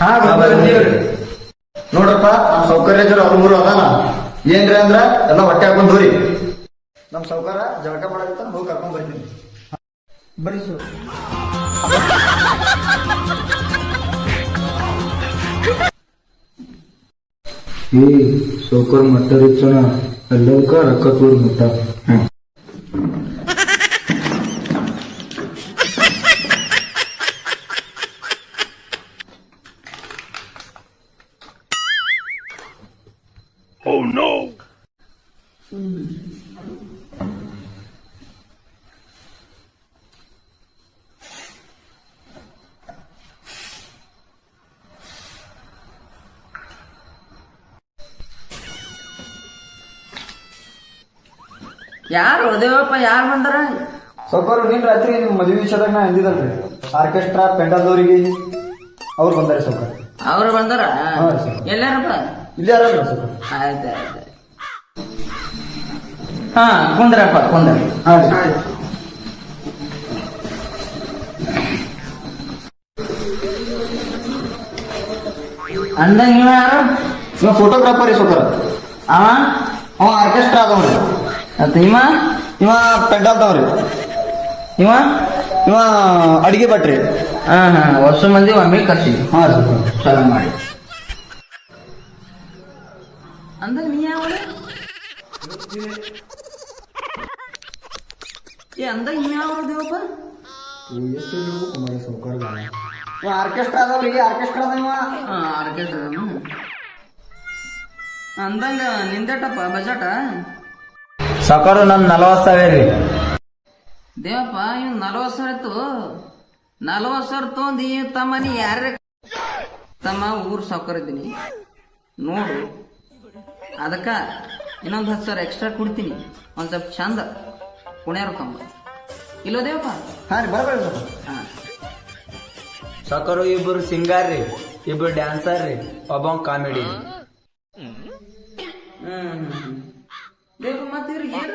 ಹಾ ಬಂದೀವ್ರಿ ನೋಡ್ರಪ್ಪ ನಮ್ ಸೌಕರ್ಯ ಜರ ಅವ್ರ ಊರು ಅದಾನ. ಏನ್ರಿ ಅಂದ್ರ, ಎಲ್ಲ ಹೊಟ್ಟೆ ಹಾಕೊಂಡ್ ಹೋರಿ. ನಮ್ ಸೌಕರ್ಯ ಜಳಕ ಮಾಡತ್ತ ಹೋಗಿ ಕರ್ಕೊಂಡ್ ಬರ್ತೀನಿ. ಬರ್ರಿ ಸರ್. ಈ ಸೌಕರ್ ಮಟ್ಟ ರಿಚ್ಚಣ ಎಲ್ಲದಕ್ಕ ರೊಕ್ಕ ತೋರ್ ಮಟ್ಟ ಯಾರು ದೇವಪ್ಪ ಯಾರು ಬಂದಾರ? ಸ್ವಲ್ಪ ನಿನ್ ರಾತ್ರಿ ನಿಮ್ ಮದುವೆ ವಿಷಯದಾಗ ನಾ ಅಂದಿದಲ್ರಿ ಆರ್ಕೆಸ್ಟ್ರಾ ಪೆಂಡಲ್ದವ್ರಿಗೆ ಅವ್ರು ಬಂದಾರೆ ಸ್ವಲ್ಪ ಅವ್ರು ಬಂದಾರ? ಹಾ, ಸರ್. ಎಲ್ಲಾರಪ್ಪ ಇಲ್ಲಿ ಆಯ್ತು ಆಯ್ತು ಹಾ ಕುಂದ್ರಪ್ಪ ಕುಂದ್ರ. ಹಾ ಅಂದಂಗ ಯಾರು? ಫೋಟೋಗ್ರಾಫರ್ ಸೌಕರ್ ಆ ಅವ? ಆರ್ಕೆಸ್ಟ್ರಾ ಅದವ್ರಿ ಮತ್ತ ಇವ ಇವ ಪೆಂಡಲ್ದವ್ರಿ ಇವ ಇವ ಅಡಿಗೆ ಭಟ್ರಿ. ಹಾ ಹಾ ವರ್ಷ ಮಂದಿ ಒಮ್ಮೆ ಕರ್ಸಿ. ಹಾ ಚಲೋ ಮಾಡಿ. ಅಂದಾಗ ನೀ ಯಾವ ಏ ಅಂದಾಗ ನೀ ಯಾವ ದೇವಪ್ಪ? ಆರ್ಕೆಸ್ಟ್ರಾ ಅದಾವ್ರಿ ಆರ್ಕೆಸ್ಟ್ರಾ ಅದಾವ ಆರ್ಕೆಸ್ಟ್ರಾ ಅಂದಂಗ ನಿಂದೇಟಪ್ಪ ಬಜೆಟ? ಸಾಕಾರ ನನ್ ನಲವತ್ ಸಾವಿರ ರೀ ದೇವಪ್ಪ ಇವ್ ನಲ್ವತ್ ಸಾವಿರ ಇತ್ತು. ನಲ್ವತ್ ಸಾವಿರ ಈ ತಮ್ಮ ನೀ ಯಾರ ತಮ್ಮ ಊರ್ ಸಾವ್ಕಾರ ಇದ್ದೀನಿ. ನೋಡು. ಅದಕ್ಕ ಇನ್ನೊಂದು ಹತ್ತು ಸಾವಿರ ಎಕ್ಸ್ಟ್ರಾ ಕೊಡ್ತೀನಿ. ಒಂದ್ ಸ್ವಲ್ಪ ಚಂದ. ಪುಣ್ಯಾರ ತಮ್ಮ. ಇಲ್ಲೋ ದೇವಪ್ಪ? ಹಾ ರೀ ಬರ್ಬೇಡ ಹಾ. ಸಾಕಾರ ಇಬ್ಬರು ಸಿಂಗಾರ್ ರೀ ಇಬ್ಬರು ಡ್ಯಾನ್ಸರ್ ರೀ ಒಬ್ಬ ಕಾಮಿಡಿ.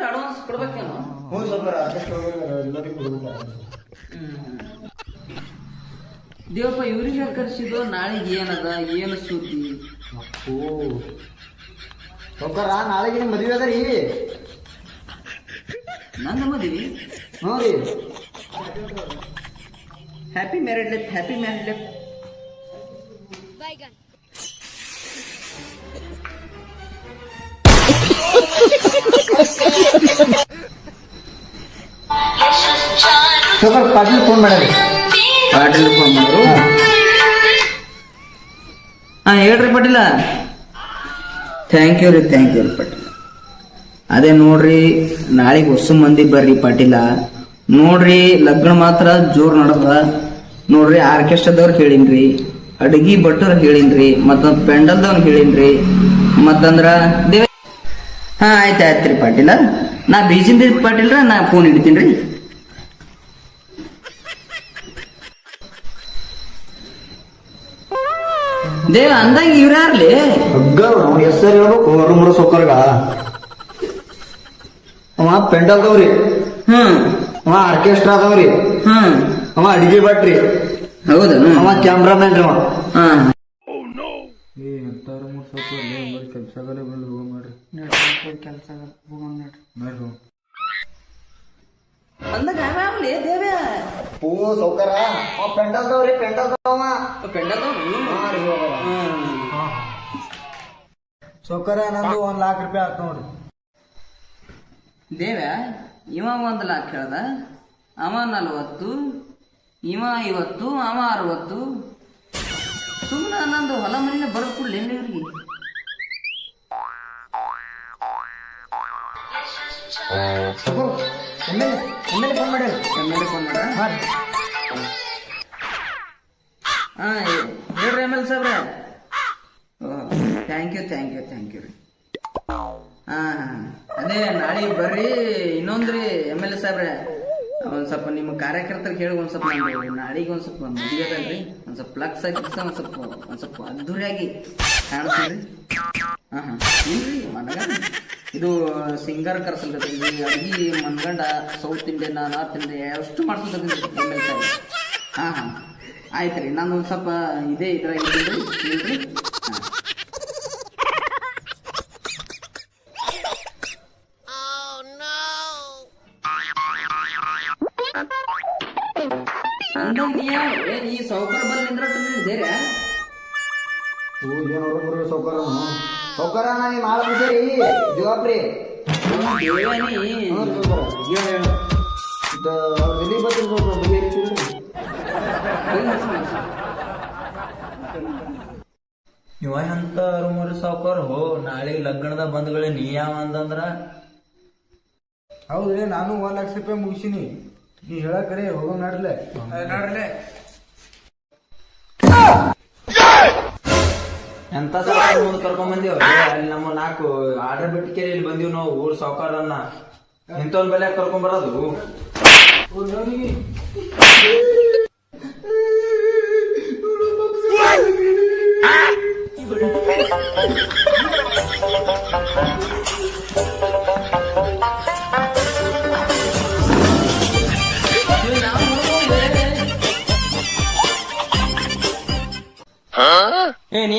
ಅಡ್ವಾನ್ಸ್ ಕೊಡ್ಬೇಕೇನೋ ಹ್ಞೂ ಸ್ವಲ್ಪ ಎಲ್ಲರಿಗೂ ಕೊಡ್ಬೇಕು ದೇವಪ್ಪ ಇವ್ರಿಗೆ ಕರ್ಸಿದ್ದು ನಾಳೆಗೆ ಏನದ? ಏನು ಸುದ್ದಿ? ಓ ಸೌಕರ ನಾಳೆಗೆ ನಿಮ್ ಮದುವೆ ಅದ ರೀ. ನನ್ನ ಮದುವೆ? ಹ್ಞೂ ರೀ. Happy married life happy married life ಸೌಕರ್ Patil phone ಮಾಡ್ಯಾರಿ ಪಾಟೀಲ್ ಫೋನ್ ಮಾಡಿದ್ರು ಹಾ. ಹೇಳ್ರಿ ಪಾಟೀಲ. ಥ್ಯಾಂಕ್ ಯು ರೀ ಥ್ಯಾಂಕ್ ಯು ರೀ ಪಾಟೀಲ. ಅದೇ ನೋಡ್ರಿ ನಾಳೆಗೆ ಹೊಸ ಮಂದಿ ಬರ್ರಿ ಪಾಟೀಲ. ನೋಡ್ರಿ ಲಗ್ನ ಮಾತ್ರ ಜೋರ್ ನಡದ ನೋಡ್ರಿ ಆರ್ಕೆಸ್ಟ್ರಾದವ್ರು ಹೇಳಿನ್ರಿ ಅಡಗಿ ಭಟ್ಟರ್ ಹೇಳಿನ್ರಿ ಮತ್ತ ಪೆಂಡಲ್ದವ್ರು ಹೇಳಿನ್ರಿ. ಮತ್ತಂದ್ರ ದೇವ ಹಾ ಆಯ್ತು ಆಯ್ತು ರೀ ಪಾಟೀಲ. ನಾ ಬೀಜಿಂದ ಪಾಟೀಲ್ರ ನಾ ಫೋನ್ ಇಡ್ತೀನಿ ರೀ. ದೇವ ಅಂದಂಗ ಇವ್ರಾರ್ಲಿ ಹಗ್ಗ ಅವ್ನ ಹೆಸರು ಹೇಳ್ಬೇಕು ಅವ್ರ ಮೂರು ಸೊಕ್ಕರ್ಗ ಅವ ಪೆಂಡಲ್ದವ್ರಿ ಹ್ಮ್. ಅವ ಆರ್ಕೆಸ್ಟ್ರಾ ಅದಾವ್ರಿ. ಹ್ಮ್. ಅವ ಅಡಿಗೆ ಭಟ್ರಿ. ಹೌದನು ಅವ ಕ್ಯಾಮ್ರಾಮನ್ ರೀ ಅವ. ಹಾ. ಏ ಎಂತಾರ ಮೂರು ಸ್ವಲ್ಪ ಕೆಲ್ಸಗಲೇ ಬಂದು ಹೋಗ ಮಾಡ್ರಿ. ಕೆಲಸ ನೋಡ್ರಿ ಅಂದಾಗ ಆರಾಮ್ಲಿ ಓ ಪೂ ಸೌಕರ. ಅವ ಪೆಂಡಲ್ದವ್ರಿ ಪೆಂಡಲ್ದವ ಸೌಕರ ನಂದು ಒಂದ್ ಲಾಖ ರೂಪಾಯಿ ಆತ್ ನೋಡ್ರಿ ದೇವ್ಯಾ ಇವ ಒಂದ್ ಲಾಕ್ ಹೇಳ್ದ? ಅವ ನಲ್ವತ್ತು ಇವ ಐವತ್ತು ಅವ ಅರವತ್ತು. ಸುಮ್ಮನೆ ನಂದು ಹೊಲ ಮನೆ ಬರ್ಕೊಡ್ಲಿ ಇವ್ರಿಗೆ? ಎಮ್ಮೆಲೆ ಎಮ್ಮೆಲೆ ಫೋನ್ ಮಾಡ್ಯಾರಿ ಫೋನ್ ಮಾಡ. ಹಾ. ರೀ. ಹಾ ಹೇಳ್ರಿ M L ಸಾಬ್ರೆ thank you thank you thank you ರೀ ಹಾ ಹಾ. ಅದೇ ನಾಳೆ ಬರ್ರಿ. ಇನ್ನೊಂದ್ರಿ ಎಂ ಎಲ್ ಎ ಸಾಬ್ರೆ ಒಂದ್ ಸ್ವಲ್ಪ ನಿಮ್ಮ ಕಾರ್ಯಕರ್ತರಿಗೆ ಹೇಳಿ ಒಂದ್ ಸ್ವಲ್ಪ ನಾಳೆಗೆ ಒಂದ್ ಸ್ವಲ್ಪ ಮದುವೆ ಅದಲ್ರಿ ಒಂದ್ ಸ್ವಲ್ಪ ಪ್ಲಕ್ಸ್ ಹಾಕಿ ಒಂದ್ ಸ್ವಲ್ಪ ಒಂದ್ ಸ್ವಲ್ಪ ಅದ್ದೂರಿಯಾಗಿ ಕಾಣಿಸ್ರಿ ಹಾ ಹಾ. ಇಲ್ರಿ ಮನಗ ಇದು ಸಿಂಗರ್ ಕರ್ಸಲ್ರಿ ಅಡ್ಗಿ, ಮನ್ಗಂಡ, ಸೌತ್ ಇಂಡಿಯನ್, ನಾರ್ತ್ ಇಂಡಿಯನ್ ಅಷ್ಟು ಮಾಡ್ಸಲ್ರಿ ಹಾಂ ಹಾಂ. ಆಯ್ತು ರೀ ನಾನು ಸ್ವಲ್ಪ ಇದೇ ಇದ್ರಾಗ ಇದ್ದೀನಿ ಈ ಸೌಕರ್ಯ ಬಂದ್ರೆ ಬೇರೆ? ಸೌಕರ್ಯ? ಸೌಕರ್ಯ ನೀ ಮಾಡಬೇಕು ಸರಿ ಜವಾಬ್ರಿ ಇವ ಎಂತ ಸಾವುಕಾರ ಹೋ ನಾಳೆ ಲಗ್ನದ ಬಂದ್ಗಳೇ ನೀ ಯಾವ ಅಂತಂದ್ರ ಹೌದ್ರಿ ನಾನು ಒಂದ್ ಲಕ್ಷ ರೂಪಾಯಿ ಮುಗಿಸಿನಿ ನೀ ಹೇಳಕ್ರಿ ಹೋಗೋ ನಡ್ಲೆ ನಡ್ಲೆ ಎಂತ ಸಾವುಕಾರ ಮುಂದೆ ಕರ್ಕೊಂಡ್ ಬಂದಿವ್ ಅಲ್ಲಿ ನಮ್ಮ ನಾಲ್ಕು ಆರ್ಡರ್ ಬಿಟ್ಟಿಕೇರಿ ಇಲ್ಲಿ ಬಂದಿವ್ ನಾವು ಊರ್ ಸಾವುಕಾರನ್ನ. ಇಂಥವ್ನ ಬೆಲೆ ಕರ್ಕೊಂಡ್ ಬರೋದು? Thank ನೀ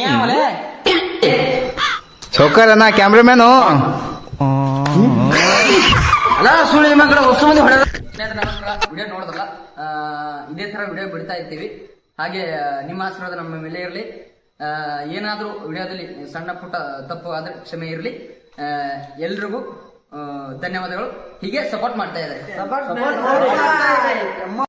ಯಾವಲೆ ನಾ ಕ್ಯಾಮ್ರಾಮ್ಯಾನು. ಅಲ್ಲ ಸುಳ್ಳಿ ಮಕ್ಕಳ ಹೊಸ ಮಂದಿ ಹೊಡೆದ ನಮಸ್ಕಾರ ವಿಡಿಯೋ ನೋಡಿದ್ರಲ್ಲ ಆ, ಇದೇ ತರ ವಿಡಿಯೋ ಬಿಡ್ತಾ ಇರ್ತೀವಿ. ಹಾಗೆ ನಿಮ್ಮ ಆಶೀರ್ವಾದ ನಮ್ಮ ಮೇಲೆ ಇರಲಿ. ಏನಾದರೂ ವಿಡಿಯೋದಲ್ಲಿ ಸಣ್ಣ ಪುಟ್ಟ ತಪ್ಪು ಆದ್ರೆ ಕ್ಷಮೆ ಇರಲಿ. ಎಲ್ರಿಗೂ ಆ, ಧನ್ಯವಾದಗಳು. ಹೀಗೆ ಸಪೋರ್ಟ್ ಮಾಡ್ತಾ ಇದ್ದಾರೆ.